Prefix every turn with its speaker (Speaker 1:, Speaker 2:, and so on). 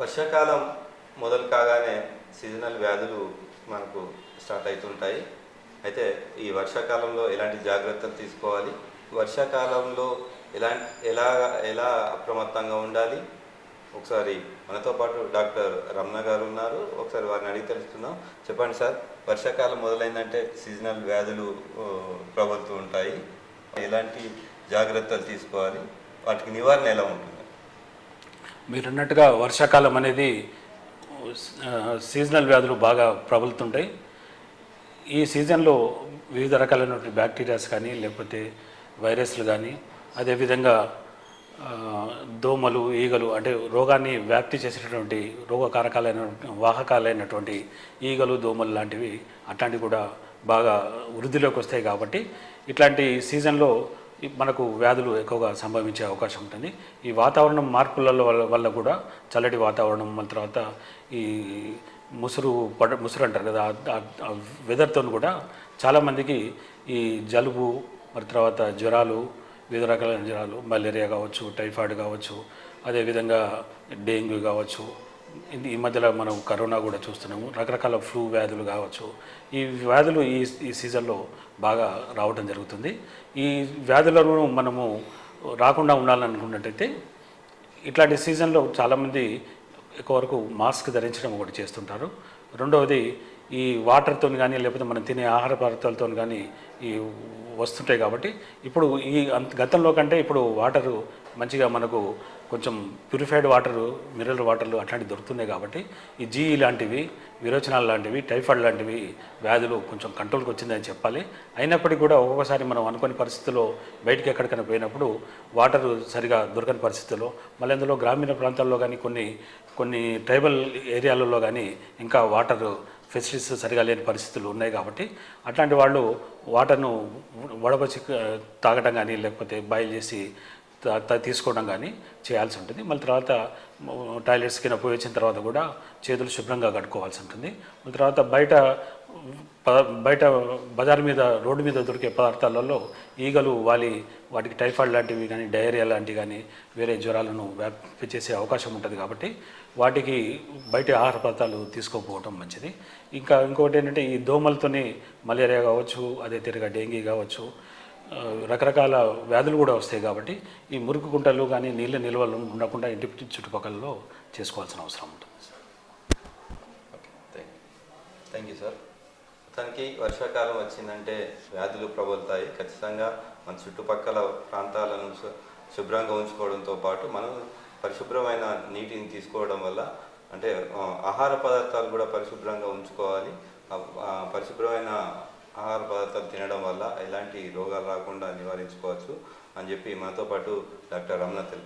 Speaker 1: వర్షాకాలం మొదలు కాగానే సీజనల్ వ్యాధులు మనకు స్టార్ట్ అవుతుంటాయి. అయితే ఈ వర్షాకాలంలో ఎలాంటి జాగ్రత్తలు తీసుకోవాలి? వర్షాకాలంలో ఎలా ఎలా ఎలా అప్రమత్తంగా ఉండాలి? ఒకసారి మనతో పాటు డాక్టర్ రమణ గారు ఉన్నారు. ఒకసారి వారిని అడిగి తెలుస్తున్నాం చెప్పండి సార్ వర్షాకాలం మొదలైందంటే సీజనల్ వ్యాధులు ప్రబలుతూ ఉంటాయి. ఎలాంటి జాగ్రత్తలు తీసుకోవాలి? వాటికి నివారణ ఎలా ఉంటుంది?
Speaker 2: మీరు అన్నట్టుగా వర్షాకాలం అనేది సీజనల్ వ్యాధులు బాగా ప్రబలుతుంటాయి. ఈ సీజన్లో వివిధ రకాలైనటువంటి బ్యాక్టీరియాస్ కానీ లేకపోతే వైరస్లు కానీ అదేవిధంగా దోమలు ఈగలు అంటే రోగాన్ని వ్యాప్తి చేసేటటువంటి రోగకారకాలైన వాహకాలైనటువంటి ఈగలు దోమలు లాంటివి అట్లాంటివి కూడా బాగా వృద్ధిలోకి వస్తాయి కాబట్టి ఇట్లాంటి సీజన్లో మనకు వ్యాధులు ఎక్కువగా సంభవించే అవకాశం ఉంటుంది. ఈ వాతావరణం మార్పుల వల్ల కూడా చల్లటి వాతావరణం మన తర్వాత ఈ ముసురు పడ ముసురు అంటారు కదా వెదర్తో కూడా చాలామందికి ఈ జలుబు మరి తర్వాత జ్వరాలు వివిధ రకాలైన జ్వరాలు మలేరియా కావచ్చు టైఫాయిడ్ కావచ్చు అదేవిధంగా డెంగ్యూ కావచ్చు ఈ మధ్యలో మనం కరోనా కూడా చూస్తున్నాము. రకరకాల ఫ్లూ వ్యాధులు కావచ్చు. ఈ వ్యాధులు ఈ ఈ సీజన్లో బాగా రావడం జరుగుతుంది. ఈ వ్యాధులను మనము రాకుండా ఉండాలనుకున్నట్టయితే ఇట్లాంటి సీజన్లో చాలామంది ఎక్కువ వరకు మాస్క్ ధరించడం ఒకటి చేస్తుంటారు. రెండవది ఈ వాటర్తో కానీ లేకపోతే మనం తినే ఆహార పదార్థాలతో కానీ ఈ వస్తుంటాయి కాబట్టి ఇప్పుడు ఈ అంత- గతంలో కంటే ఇప్పుడు వాటరు మంచిగా మనకు కొంచెం ప్యూరిఫైడ్ వాటరు మినరల్ వాటర్లు అట్లాంటివి దొరుకుతున్నాయి కాబట్టి ఈ జీఈ లాంటివి విరోచనాలు లాంటివి టైఫాయిడ్ లాంటివి వ్యాధులు కొంచెం కంట్రోల్కి వచ్చిందని చెప్పాలి. అయినప్పటికీ కూడా ఒక్కొక్కసారి మనం అనుకోని పరిస్థితుల్లో బయటికి ఎక్కడికైనా పోయినప్పుడు వాటర్ సరిగా దొరకని పరిస్థితుల్లో మళ్ళీ అందులో గ్రామీణ ప్రాంతాల్లో కానీ కొన్ని కొన్ని ట్రైబల్ ఏరియాలలో కానీ ఇంకా వాటర్ ఫెసిలిటీస్ సరిగా లేని పరిస్థితులు ఉన్నాయి కాబట్టి అట్లాంటి వాళ్ళు వాటర్ను వడబచ్చి తాగడం కానీ లేకపోతే బాయిల్ చేసి తీసుకోవడం కానీ చేయాల్సి ఉంటుంది. మళ్ళీ తర్వాత టాయిలెట్స్కి పోయి వచ్చిన తర్వాత కూడా చేతులు శుభ్రంగా కట్టుకోవాల్సి ఉంటుంది. మళ్ళీ తర్వాత బయట బయట బజార్ మీద రోడ్డు మీద దొరికే పదార్థాలలో ఈగలు వాలి వాటికి టైఫాయిడ్ లాంటివి కానీ డయేరియా లాంటివి కానీ వేరే జ్వరాలను వ్యాప్తి చేసే అవకాశం ఉంటుంది కాబట్టి వాటికి బయట ఆహార పదార్థాలు తీసుకోకపోవడం మంచిది. ఇంకా ఇంకొకటి ఏంటంటే ఈ దోమలతోని మలేరియా కావచ్చు అదే తిరగా డెంగీ కావచ్చు రకరకాల వ్యాధులు కూడా వస్తాయి కాబట్టి ఈ మురికి గుంటలు కానీ నీళ్ళ నిల్వలు ఉండకుండా ఇంటి చుట్టుపక్కలలో చేసుకోవాల్సిన అవసరం ఉంటుంది.
Speaker 1: Okay thank thank you sir మొత్తానికి వర్షాకాలం వచ్చిందంటే వ్యాధులు ప్రబలుతాయి. ఖచ్చితంగా మన చుట్టుపక్కల ప్రాంతాలను శుభ్రంగా ఉంచుకోవడంతో పాటు మనం పరిశుభ్రమైన నీటిని తీసుకోవడం వల్ల అంటే ఆహార పదార్థాలు కూడా పరిశుభ్రంగా ఉంచుకోవాలి. పరిశుభ్రమైన ఆహార పదార్థాలు తినడం వల్ల ఎలాంటి రోగాలు రాకుండా నివారించుకోవచ్చు అని చెప్పి మనతో పాటు డాక్టర్ రమణ తెలిపారు.